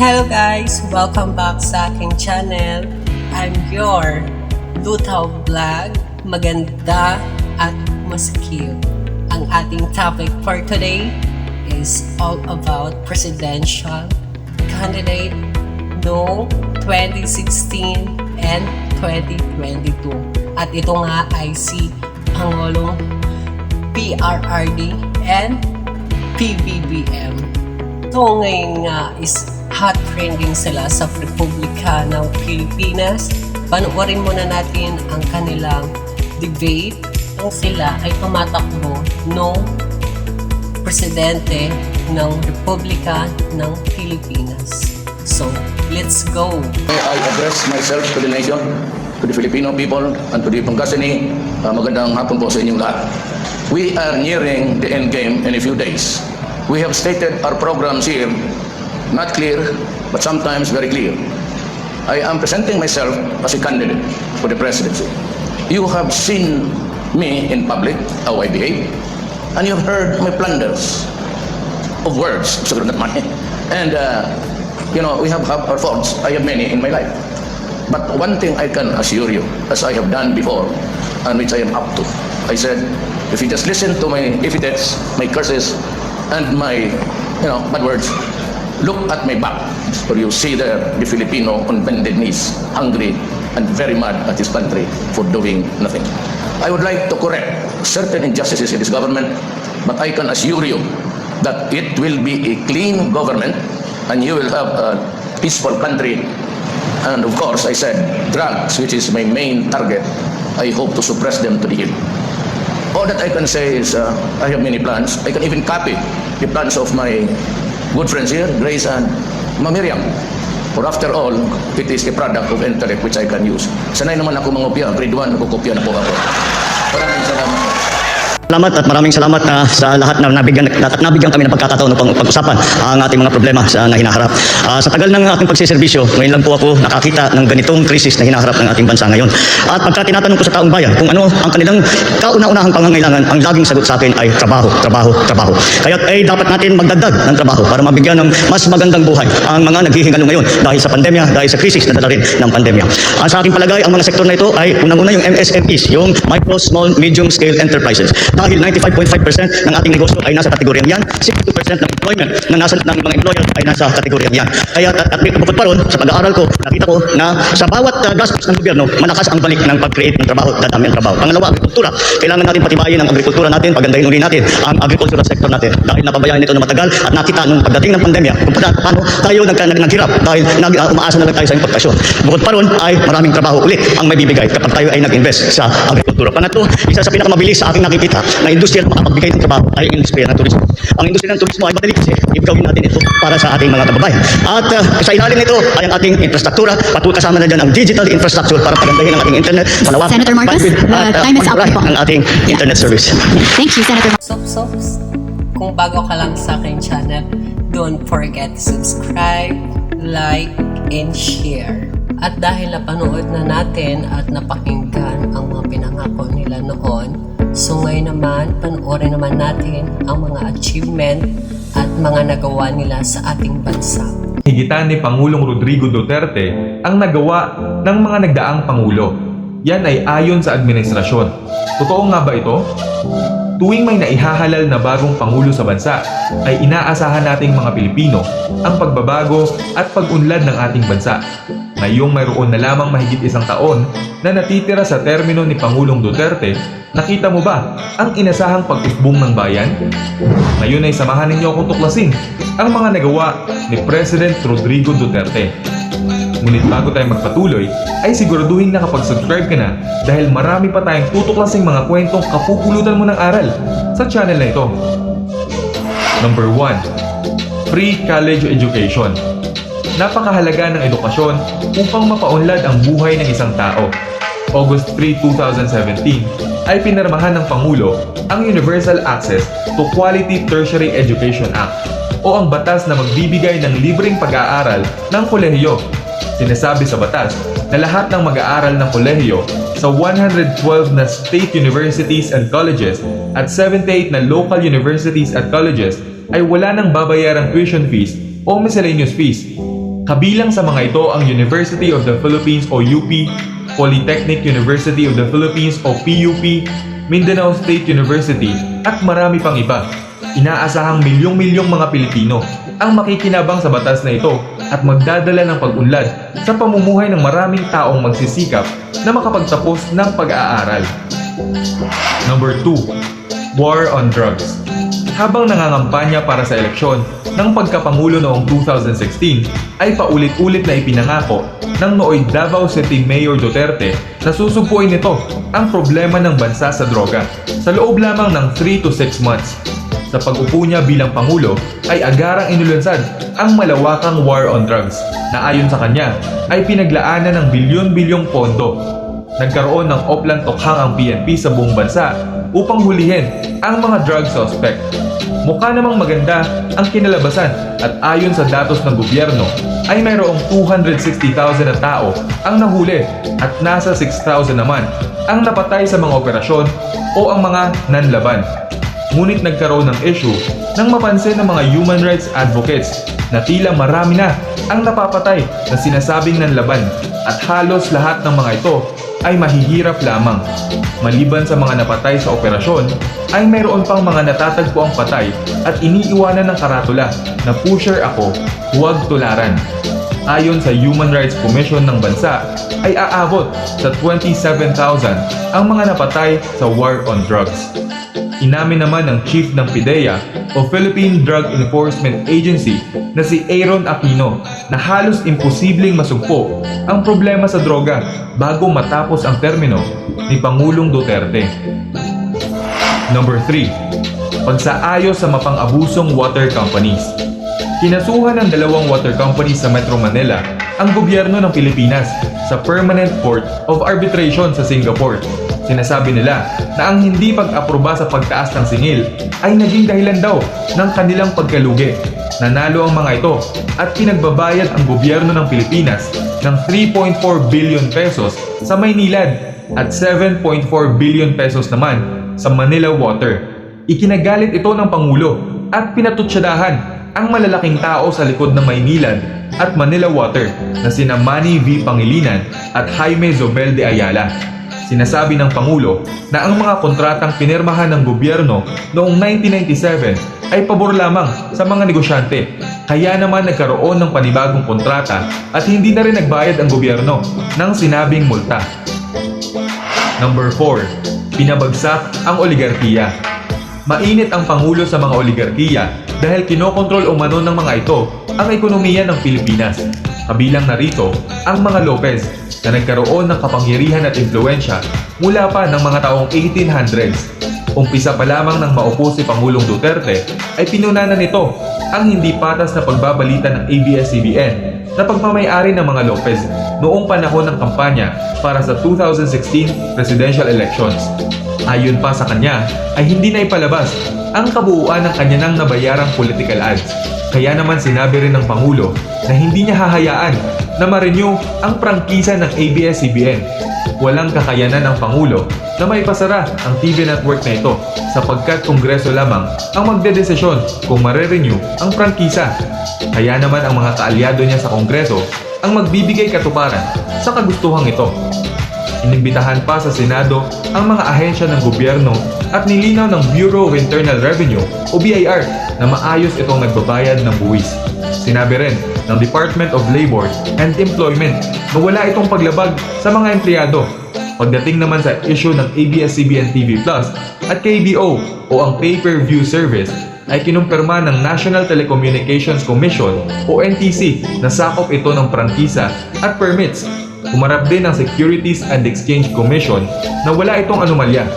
Hello guys! Welcome back sa aking channel. I'm your Lutaw Vlog. Maganda at mas cute. Ang ating topic for today is all about presidential candidate noong 2016 and 2022. At ito nga ay si Pangulong PRRD and PBBM. So ngayon nga is hot trending sila sa Republika ng Pilipinas. Panoorin muna natin ang kanilang debate nung sila ay tumatakbo noong presidente ng Republika ng Pilipinas. So, let's go! I address myself to the nation, to the Filipino people, and to the Pangasinan. Uh, magandang hapon po sa inyong lahat. We are nearing the end game in a few days. We have stated our programs here, not clear, but sometimes very clear. I am presenting myself as a candidate for the presidency. You have seen me in public, how I behave, and you have heard my blunders of words. And, uh, you know, we have, have our faults. I have many in my life. But one thing I can assure you, as I have done before, and which I am up to, I said, if you just listen to my epithets, my curses, and my, you know, bad words, look at my back, for you see there the Filipino on bended knees, hungry and very mad at his country for doing nothing. I would like to correct certain injustices in this government, but I can assure you that it will be a clean government and you will have a peaceful country. And of course, I said drugs, which is my main target, I hope to suppress them to the hill. All that I can say is uh, I have many plans. I can even copy the plans of my good friends here, Grace and Mamiriam. For after all, it is a product of intellect which I can use. Sanay naman ako mangopya. Grade 1, nagkukopya na po ako. Maraming salamat. Salamat at maraming salamat na sa lahat na nabigyan, nabigyan kami ng pagkakataon upang pag-usapan ang ating mga problema sa na hinaharap. Ah, sa tagal ng aking pagsiservisyo, ngayon lang po ako nakakita ng ganitong krisis na hinaharap ng ating bansa ngayon. At pagka tinatanong ko sa taong bayan kung ano ang kanilang kauna-unahang pangangailangan, ang laging sagot sa akin ay trabaho, trabaho, trabaho. Kaya ay dapat natin magdagdag ng trabaho para mabigyan ng mas magandang buhay ang mga naghihingalo ngayon dahil sa pandemya, dahil sa krisis na dala rin ng pandemya. Ang sa aking palagay, ang mga sektor na ito ay unang-una yung MSMEs, yung micro, small, medium scale enterprises. Dahil 95.5% ng ating negosyo ay nasa kategoryang yan, 62% ng employment na nasa ng mga employer ay nasa kategoryang yan. Kaya at, at bukod pa ron, sa pag-aaral ko, nakita ko na sa bawat uh, gastos ng gobyerno, malakas ang balik ng pag-create ng trabaho, dadami ang trabaho. Pangalawa, agrikultura. Kailangan natin patibayin ang agrikultura natin, pagandahin uli natin ang agricultural sector natin. Dahil napabayaan ito na matagal at nakita nung pagdating ng pandemya kung paano, tayo nag, naghirap dahil nag, uh, umaasa na lang tayo sa importasyon. Bukod pa ron ay maraming trabaho ulit ang may bibigay kapag tayo ay nag-invest sa agrikultura. Pangatlo, isa sa pinakamabilis sa aking nakikita na industriya na makapagbigay ng trabaho ay ang industriya ng turismo. Ang industriya ng turismo ay madali kasi gawin natin ito para sa ating mga kababayan. At uh, sa ilalim nito ay ang ating infrastruktura, patuloy kasama na dyan ang digital infrastructure para pagandahin ang ating internet, palawakin, Senator Marcos, bandwidth, uh, at, uh, time is up po. ang ating Yeah. internet service. Thank you, Senator. Sops, sops. Kung bago ka lang sa aking channel, don't forget to subscribe, like, and share. At dahil napanood na natin at napakinggan ang mga pinangako nila noon, so ngayon naman, panoorin naman natin ang mga achievement at mga nagawa nila sa ating bansa. Higitan ni Pangulong Rodrigo Duterte ang nagawa ng mga nagdaang Pangulo. Yan ay ayon sa administrasyon. Totoo nga ba ito? Tuwing may naihahalal na bagong Pangulo sa bansa, ay inaasahan nating mga Pilipino ang pagbabago at pag-unlad ng ating bansa. Ngayong mayroon na lamang mahigit isang taon na natitira sa termino ni Pangulong Duterte, nakita mo ba ang inasahang pag-usbong ng bayan? Ngayon ay samahan ninyo akong tuklasin ang mga nagawa ni President Rodrigo Duterte. Ngunit bago tayo magpatuloy, ay siguraduhin nakapag-subscribe ka na dahil marami pa tayong tutuklasing mga kwentong kapupulutan mo ng aral sa channel na ito. Number 1. Free College Education Napakahalaga ng edukasyon upang mapaunlad ang buhay ng isang tao. August 3, 2017 ay pinarmahan ng Pangulo ang Universal Access to Quality Tertiary Education Act o ang batas na magbibigay ng libreng pag-aaral ng kolehiyo Sinasabi sa batas na lahat ng mag-aaral ng kolehiyo sa 112 na state universities and colleges at 78 na local universities at colleges ay wala nang babayarang tuition fees o miscellaneous fees. Kabilang sa mga ito ang University of the Philippines o UP, Polytechnic University of the Philippines o PUP, Mindanao State University at marami pang iba. Inaasahang milyong-milyong mga Pilipino ang makikinabang sa batas na ito at magdadala ng pag-unlad sa pamumuhay ng maraming taong magsisikap na makapagtapos ng pag-aaral. Number 2. War on Drugs Habang nangangampanya para sa eleksyon ng pagkapangulo noong 2016, ay paulit-ulit na ipinangako ng nooy Davao City Mayor Duterte na susugpuin nito ang problema ng bansa sa droga sa loob lamang ng 3 to 6 months. Sa pag-upo niya bilang Pangulo ay agarang inulunsad ang malawakang war on drugs na ayon sa kanya ay pinaglaanan ng bilyon-bilyong pondo nagkaroon ng oplan tokhang ang PNP sa buong bansa upang hulihin ang mga drug suspect. Mukha namang maganda ang kinalabasan at ayon sa datos ng gobyerno ay mayroong 260,000 na tao ang nahuli at nasa 6,000 naman ang napatay sa mga operasyon o ang mga nanlaban. Ngunit nagkaroon ng issue nang mapansin ng mga human rights advocates na tila marami na ang napapatay na sinasabing nanlaban at halos lahat ng mga ito ay mahihirap lamang. Maliban sa mga napatay sa operasyon, ay mayroon pang mga natatagpo ang patay at iniiwanan ng karatula na pusher ako, huwag tularan. Ayon sa Human Rights Commission ng bansa, ay aabot sa 27,000 ang mga napatay sa war on drugs. Inamin naman ng chief ng PIDEA o Philippine Drug Enforcement Agency na si Aaron Aquino na halos imposibleng masugpo ang problema sa droga bago matapos ang termino ni Pangulong Duterte. Number 3. Pagsaayos sa mapang-abusong water companies. Kinasuhan ng dalawang water companies sa Metro Manila ang gobyerno ng Pilipinas sa Permanent Court of Arbitration sa Singapore. Sinasabi nila na ang hindi pag-aproba sa pagtaas ng singil ay naging dahilan daw ng kanilang pagkalugi. Nanalo ang mga ito at pinagbabayad ang gobyerno ng Pilipinas ng 3.4 billion pesos sa Maynilad at 7.4 billion pesos naman sa Manila Water. Ikinagalit ito ng Pangulo at pinatutsadahan ang malalaking tao sa likod ng Maynilad at Manila Water na sina Manny V. Pangilinan at Jaime Zobel de Ayala. Sinasabi ng Pangulo na ang mga kontratang pinirmahan ng gobyerno noong 1997 ay pabor lamang sa mga negosyante. Kaya naman nagkaroon ng panibagong kontrata at hindi na rin nagbayad ang gobyerno ng sinabing multa. Number 4. Pinabagsak ang oligarkiya. Mainit ang Pangulo sa mga oligarkiya dahil kinokontrol umano ng mga ito ang ekonomiya ng Pilipinas. Kabilang narito ang mga Lopez na nagkaroon ng kapangyarihan at impluensya mula pa ng mga taong 1800s. Umpisa pa lamang ng maupo si Pangulong Duterte ay pinunanan nito ang hindi patas na pagbabalita ng ABS-CBN na pagmamayari ng mga Lopez noong panahon ng kampanya para sa 2016 presidential elections. Ayon pa sa kanya ay hindi na ipalabas ang kabuuan ng kanya nabayarang political ads. Kaya naman sinabi rin ng Pangulo na hindi niya hahayaan na ma-renew ang prangkisa ng ABS-CBN. Walang kakayanan ng Pangulo na may pasara ang TV network na ito sapagkat kongreso lamang ang magdedesisyon kung mare-renew ang prangkisa. Kaya naman ang mga kaalyado niya sa kongreso ang magbibigay katuparan sa kagustuhang ito. Inimbitahan pa sa Senado ang mga ahensya ng gobyerno at nilinaw ng Bureau of Internal Revenue o BIR na maayos itong nagbabayad ng buwis. Sinabi rin ng Department of Labor and Employment na wala itong paglabag sa mga empleyado. Pagdating naman sa issue ng ABS-CBN TV Plus at KBO o ang pay-per-view service ay kinumpirma ng National Telecommunications Commission o NTC na sakop ito ng prangkisa at permits Humarap din ang Securities and Exchange Commission na wala itong anomalya.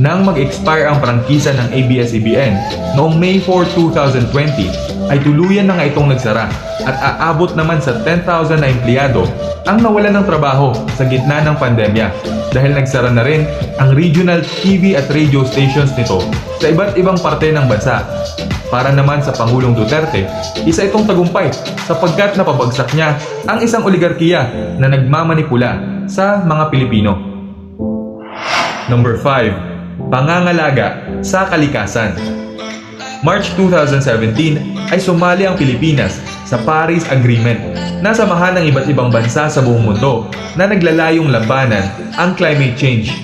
Nang mag-expire ang prangkisa ng ABS-CBN noong May 4, 2020, ay tuluyan na nga itong nagsara at aabot naman sa 10,000 na empleyado ang nawalan ng trabaho sa gitna ng pandemya dahil nagsara na rin ang regional TV at radio stations nito sa iba't ibang parte ng bansa para naman sa Pangulong Duterte, isa itong tagumpay sapagkat napabagsak niya ang isang oligarkiya na nagmamanipula sa mga Pilipino. Number 5. Pangangalaga sa kalikasan March 2017 ay sumali ang Pilipinas sa Paris Agreement na samahan ng iba't ibang bansa sa buong mundo na naglalayong labanan ang climate change.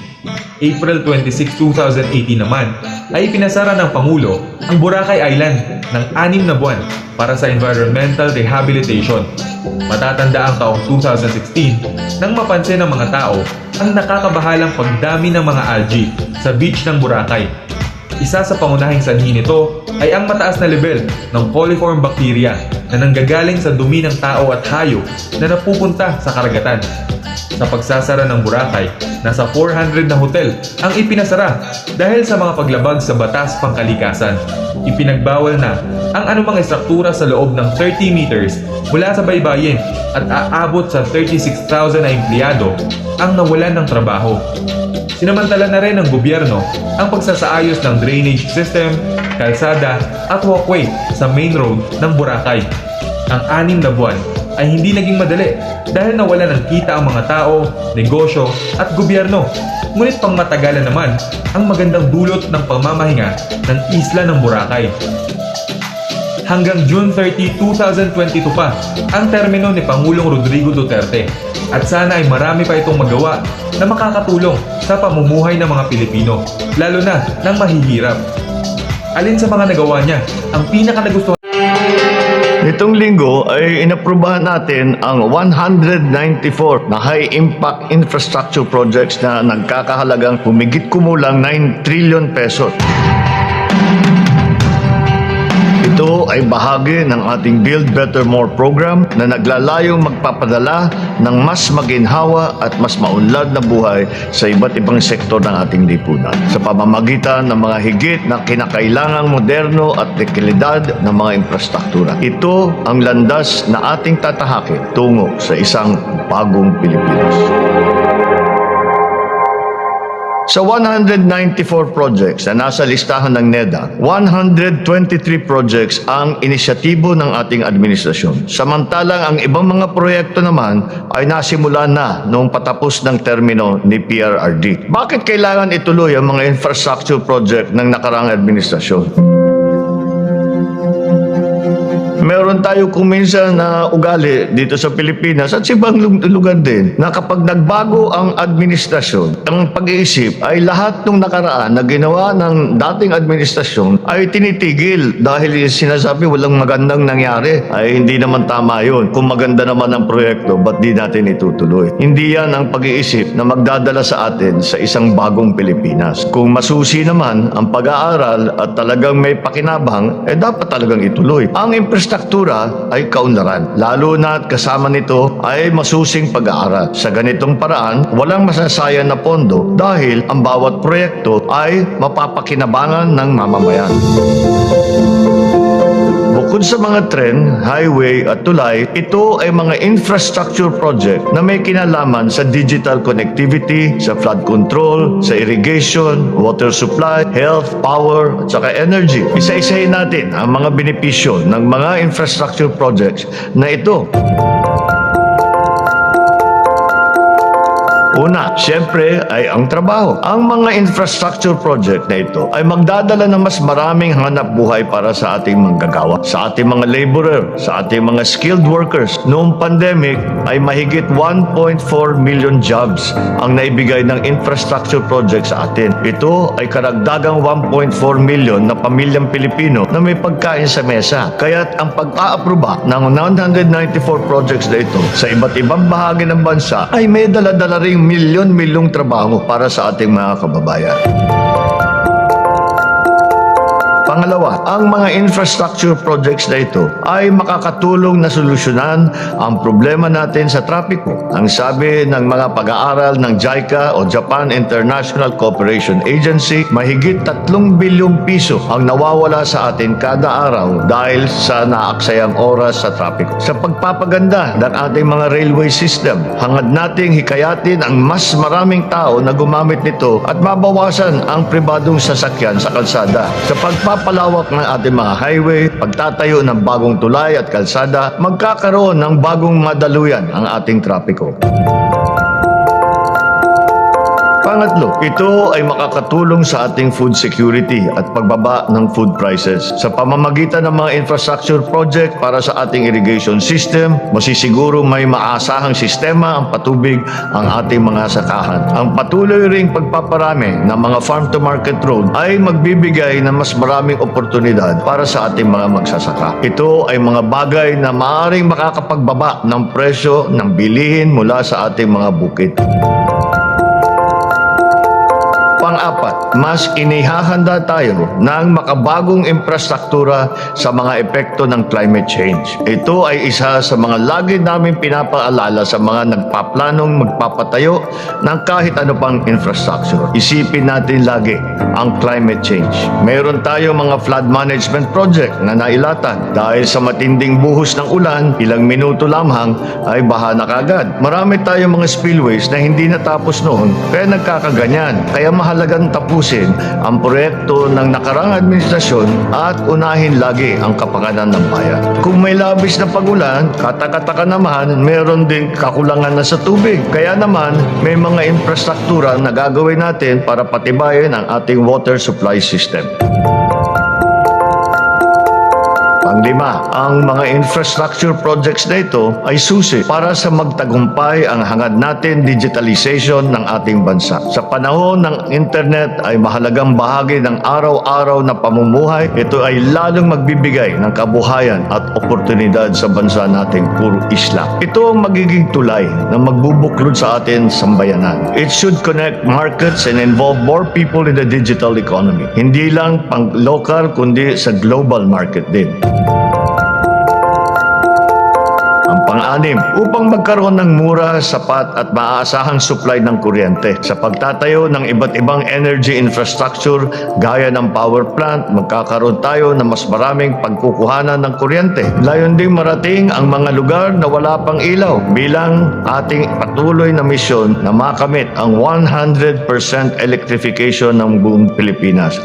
April 26, 2018 naman ay pinasara ng Pangulo ang Boracay Island ng anim na buwan para sa environmental rehabilitation. Matatanda ang taong 2016 nang mapansin ng mga tao ang nakakabahalang pagdami ng mga algae sa beach ng Boracay. Isa sa pangunahing sanhi nito ay ang mataas na level ng coliform bacteria na nanggagaling sa dumi ng tao at hayop na napupunta sa karagatan. Sa pagsasara ng Boracay, nasa 400 na hotel ang ipinasara dahil sa mga paglabag sa batas pangkalikasan. Ipinagbawal na ang anumang estruktura sa loob ng 30 meters mula sa baybayin at aabot sa 36,000 na empleyado ang nawalan ng trabaho. Sinamantala na rin ng gobyerno ang pagsasaayos ng drainage system, kalsada at walkway sa main road ng Boracay. Ang anim na buwan ay hindi naging madali dahil nawala ng kita ang mga tao, negosyo at gobyerno. Ngunit pang matagalan naman ang magandang dulot ng pamamahinga ng isla ng Boracay. Hanggang June 30, 2022 pa ang termino ni Pangulong Rodrigo Duterte at sana ay marami pa itong magawa na makakatulong sa pamumuhay ng mga Pilipino, lalo na ng mahihirap. Alin sa mga nagawa niya ang pinaka nagustuhan Nitong linggo ay inaprubahan natin ang 194 na high-impact infrastructure projects na nagkakahalagang humigit kumulang 9 trillion pesos. Ay bahagi ng ating Build Better More program na naglalayong magpapadala ng mas maginhawa at mas maunlad na buhay sa iba't ibang sektor ng ating lipunan sa pamamagitan ng mga higit na kinakailangang moderno at dekalidad ng mga infrastruktura. Ito ang landas na ating tatahakin tungo sa isang bagong Pilipinas. Sa 194 projects na nasa listahan ng NEDA, 123 projects ang inisyatibo ng ating administrasyon. Samantalang ang ibang mga proyekto naman ay nasimula na noong patapos ng termino ni PRRD. Bakit kailangan ituloy ang mga infrastructure project ng nakarang administrasyon? Meron tayo kung minsan na ugali dito sa Pilipinas at sa ibang lu- lugar din na kapag nagbago ang administrasyon, ang pag-iisip ay lahat ng nakaraan na ginawa ng dating administrasyon ay tinitigil dahil sinasabi walang magandang nangyari. Ay hindi naman tama yun. Kung maganda naman ang proyekto, ba't di natin itutuloy? Hindi yan ang pag-iisip na magdadala sa atin sa isang bagong Pilipinas. Kung masusi naman ang pag-aaral at talagang may pakinabang, eh dapat talagang ituloy. Ang infrastruktura ay kaunlaran. Lalo na at kasama nito ay masusing pag-aaral. Sa ganitong paraan, walang masasayang na pondo dahil ang bawat proyekto ay mapapakinabangan ng mamamayan. Bukod sa mga tren, highway at tulay, ito ay mga infrastructure project na may kinalaman sa digital connectivity, sa flood control, sa irrigation, water supply, health, power, at saka energy. Isa-isahin natin ang mga benepisyo ng mga infrastructure projects na ito. Una, siyempre ay ang trabaho. Ang mga infrastructure project na ito ay magdadala ng mas maraming hanap buhay para sa ating manggagawa, sa ating mga laborer, sa ating mga skilled workers. Noong pandemic ay mahigit 1.4 million jobs ang naibigay ng infrastructure project sa atin. Ito ay karagdagang 1.4 million na pamilyang Pilipino na may pagkain sa mesa. Kaya't ang pag-aaproba ng 994 projects na ito sa iba't ibang bahagi ng bansa ay may daladala milyon-milyong trabaho para sa ating mga kababayan. Pangalawa, ang mga infrastructure projects na ito ay makakatulong na solusyonan ang problema natin sa trapiko. Ang sabi ng mga pag-aaral ng JICA o Japan International Cooperation Agency, mahigit 3 bilyong piso ang nawawala sa atin kada araw dahil sa naaksayang oras sa trapiko. Sa pagpapaganda ng ating mga railway system, hangad nating hikayatin ang mas maraming tao na gumamit nito at mabawasan ang pribadong sasakyan sa kalsada. Sa pagpapalawak ng ating mga highway, pagtatayo ng bagong tulay at kalsada, magkakaroon ng bagong madaluyan ang ating trapiko. Pangatlo, ito ay makakatulong sa ating food security at pagbaba ng food prices. Sa pamamagitan ng mga infrastructure project para sa ating irrigation system, masisiguro may maasahang sistema ang patubig ang ating mga sakahan. Ang patuloy ring pagpaparami ng mga farm-to-market road ay magbibigay ng mas maraming oportunidad para sa ating mga magsasaka. Ito ay mga bagay na maaaring makakapagbaba ng presyo ng bilihin mula sa ating mga bukid. Pang-apat, mas inihahanda tayo ng makabagong infrastruktura sa mga epekto ng climate change. Ito ay isa sa mga lagi namin pinapaalala sa mga nagpaplanong magpapatayo ng kahit ano pang infrastructure. Isipin natin lagi ang climate change. Meron tayo mga flood management project na nailatag dahil sa matinding buhos ng ulan, ilang minuto lamang ay baha na kagad. Marami tayong mga spillways na hindi natapos noon kaya nagkakaganyan. Kaya mahalagang tapusin ang proyekto ng nakarang administrasyon at unahin lagi ang kapakanan ng bayan. Kung may labis na pagulan, katakataka naman, meron din kakulangan na sa tubig. Kaya naman, may mga infrastruktura na gagawin natin para patibayin ang ating water supply system. Panglima, ang mga infrastructure projects na ito ay susi para sa magtagumpay ang hangad natin digitalization ng ating bansa. Sa panahon ng internet ay mahalagang bahagi ng araw-araw na pamumuhay. Ito ay lalong magbibigay ng kabuhayan at oportunidad sa bansa nating puro isla. Ito ang magiging tulay na magbubuklod sa atin sambayanan. It should connect markets and involve more people in the digital economy. Hindi lang pang local kundi sa global market din. Ang pang-anim, upang magkaroon ng mura, sapat at maaasahang supply ng kuryente. Sa pagtatayo ng iba't ibang energy infrastructure gaya ng power plant, magkakaroon tayo ng mas maraming pagkukuhanan ng kuryente. Layon ding marating ang mga lugar na wala pang ilaw bilang ating patuloy na misyon na makamit ang 100% electrification ng buong Pilipinas.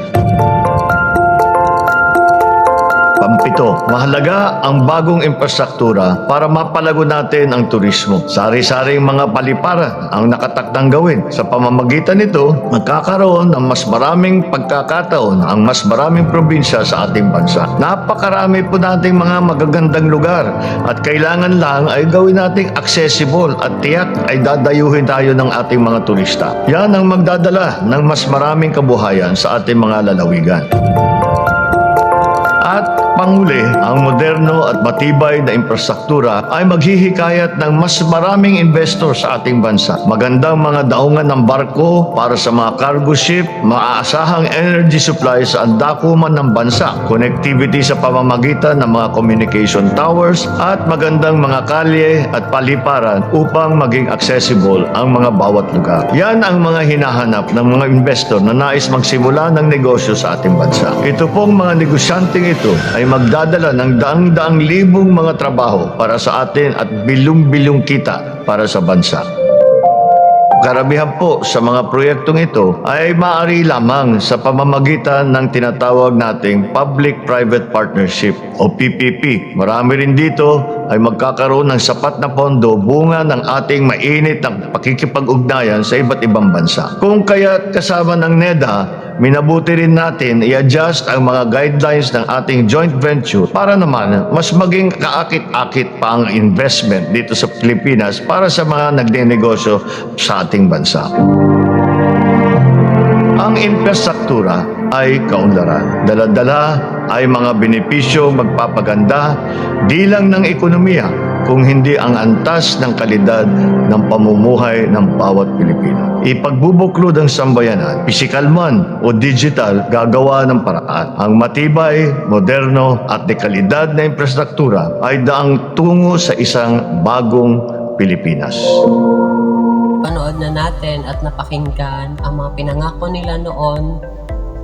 Pampito, mahalaga ang bagong infrastruktura para mapalago natin ang turismo. Sari-saring mga paliparan ang nakatakdang gawin. Sa pamamagitan nito, magkakaroon ng mas maraming pagkakataon ang mas maraming probinsya sa ating bansa. Napakarami po nating mga magagandang lugar at kailangan lang ay gawin nating accessible at tiyak ay dadayuhin tayo ng ating mga turista. Yan ang magdadala ng mas maraming kabuhayan sa ating mga lalawigan. At panghuli, ang moderno at matibay na infrastruktura ay maghihikayat ng mas maraming investor sa ating bansa. Magandang mga daungan ng barko para sa mga cargo ship, maaasahang energy supply sa andakuman ng bansa, connectivity sa pamamagitan ng mga communication towers, at magandang mga kalye at paliparan upang maging accessible ang mga bawat lugar. Yan ang mga hinahanap ng mga investor na nais magsimula ng negosyo sa ating bansa. Ito pong mga negosyanteng ito ay magdadala ng daang-daang libong mga trabaho para sa atin at bilong-bilong kita para sa bansa. Karamihan po sa mga proyektong ito ay maaari lamang sa pamamagitan ng tinatawag nating Public-Private Partnership o PPP. Marami rin dito ay magkakaroon ng sapat na pondo bunga ng ating mainit ng pakikipag-ugnayan sa iba't ibang bansa. Kung kaya kasama ng NEDA, minabuti rin natin i-adjust ang mga guidelines ng ating joint venture para naman mas maging kaakit-akit pa ang investment dito sa Pilipinas para sa mga nagdinegosyo sa ating bansa. Ang infrastruktura ay kaunlaran. Dala-dala ay mga benepisyo magpapaganda di lang ng ekonomiya kung hindi ang antas ng kalidad ng pamumuhay ng bawat Pilipino. Ipagbubuklod ang sambayanan, pisikal man o digital, gagawa ng paraan. Ang matibay, moderno at dekalidad na infrastruktura ay daang tungo sa isang bagong Pilipinas. Panood na natin at napakinggan ang mga pinangako nila noon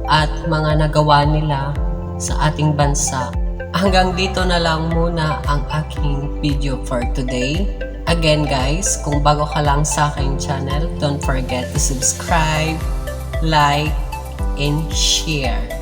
at mga nagawa nila sa ating bansa. Hanggang dito na lang muna ang aking video for today. Again guys, kung bago ka lang sa aking channel, don't forget to subscribe, like, and share.